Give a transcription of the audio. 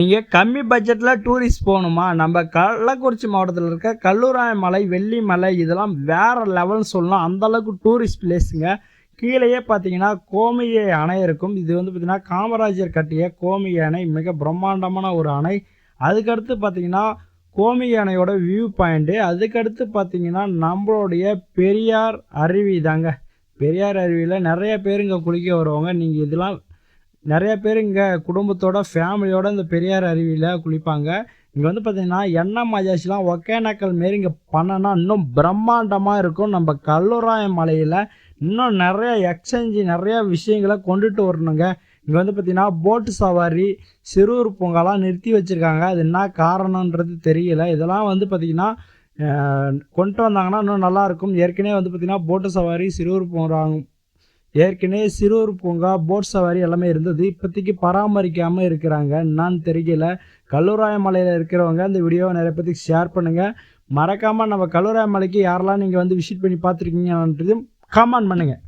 நீங்கள் கம்மி பட்ஜெட்டில் டூரிஸ்ட் போகணுமா? நம்ம கள்ளக்குறிச்சி மாவட்டத்தில் இருக்க கல்லூராய மலை வெள்ளி மலை இதெல்லாம் வேறு லெவல்னு சொல்லலாம். அந்தளவுக்கு டூரிஸ்ட் பிளேஸுங்க கீழேயே பார்த்தீங்கன்னா கோமிய அணை இருக்கும். இது வந்து பார்த்திங்கன்னா காமராஜர் கட்டிய கோமிய அணை மிக பிரம்மாண்டமான ஒரு அணை. அதுக்கடுத்து பார்த்தீங்கன்னா கோமிய அணையோட வியூ பாயிண்ட்டு அதுக்கடுத்து பார்த்தீங்கன்னா நம்மளுடைய பெரியார் அருவி தாங்க. பெரியார் அருவியில் நிறைய பேர் இங்கே குளிக்க வருவாங்க. நீங்கள் இதெல்லாம் நிறைய பேர் இங்கே குடும்பத்தோட ஃபேமிலியோட இந்த பெரியார் அருவியில் குளிப்பாங்க. இங்கே வந்து பார்த்திங்கன்னா எண்ணெய் மஜாசிலாம் ஒகேனக்கல் மாரி இங்கே பண்ணனா இன்னும் பிரம்மாண்டமாக இருக்கும். நம்ம கல்லுராய மலையில் இன்னும் நிறைய எக்ஸ்சேஞ்சு நிறைய விஷயங்களை கொண்டுட்டு வரணுங்க. இங்கே வந்து பார்த்திங்கன்னா போட்டு சவாரி சிறுவர் பூங்காலாம் நிறுத்தி வச்சுருக்காங்க. அது என்ன காரணன்றது தெரியல. இதெல்லாம் வந்து பார்த்திங்கன்னா கொண்டு வந்தாங்கன்னா இன்னும் நல்லாயிருக்கும் ஏற்கனவே வந்து பார்த்திங்கன்னா போட்டு சவாரி சிறுவர் பூங்கா ஏற்கனவே சிறுவர் பூங்கா போட் சவாரி எல்லாமே இருந்தது. இப்போதைக்கு பராமரிக்காமல் இருக்கிறாங்க. என்னான்னு தெரியல. கல்லூராய மலையில் இருக்கிறவங்க அந்த வீடியோவை நிறைய பேத்துக்கு ஷேர் பண்ணுங்கள் மறக்காமல் நம்ம கல்லூராய மலைக்கு யாரெல்லாம் நீங்கள் வந்து விசிட் பண்ணி பார்த்துருக்கீங்கன்றது கமெண்ட் பண்ணுங்கள்